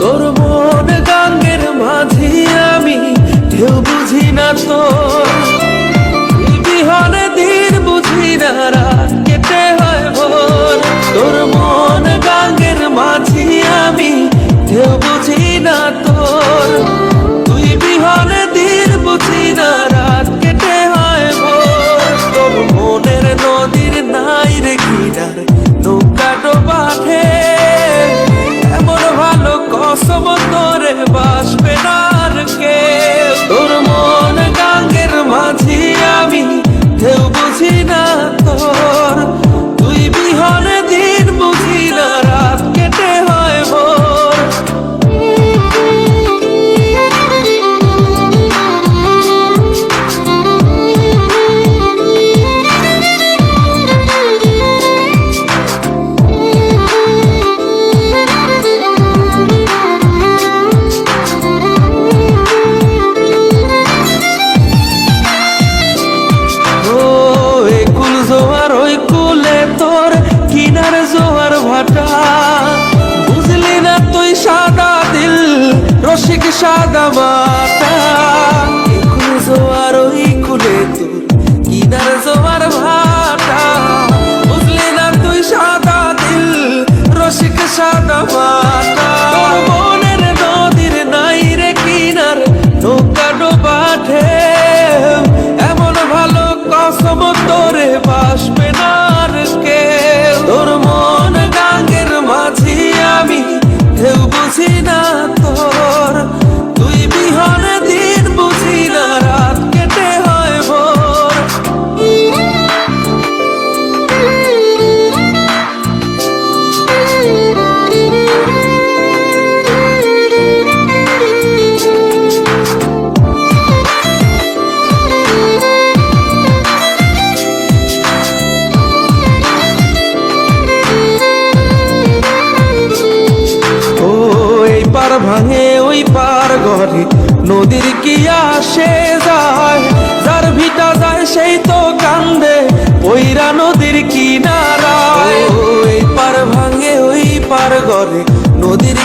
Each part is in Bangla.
তোর মন গাঙ্গের মাঝে আমি কেউ বুঝি না তোর কাটা বুঝলি না তুই সাদা দিল রসিক সাদা মাতা love সাগরে নদীর কি আসে যায়? যার ভিটা যায় সেই তো কান্দে। ওইরা নদীর কিনারায়। ওই পার ভাঙে, ওই পার গরে নদীর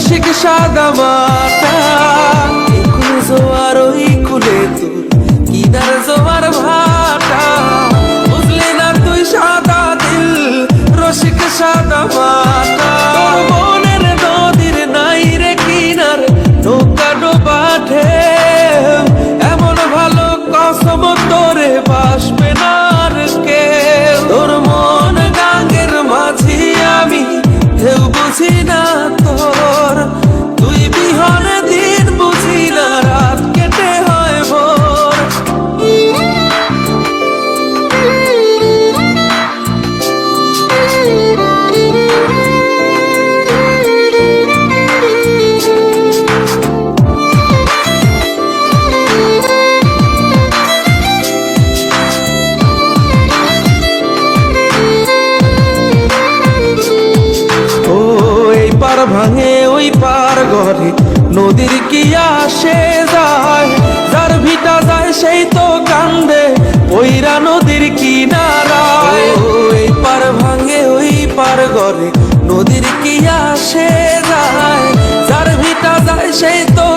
রসিক সাদামার দিয়া সে যায়, যার ভিটা যায় সেই তো কান্দে ওইরা নদীর কিনারায়। ওই পার ভাঙে, ওই পার গড়ে, নদীর কিয়া সে যায়, যার ভিটা যায় সেই তো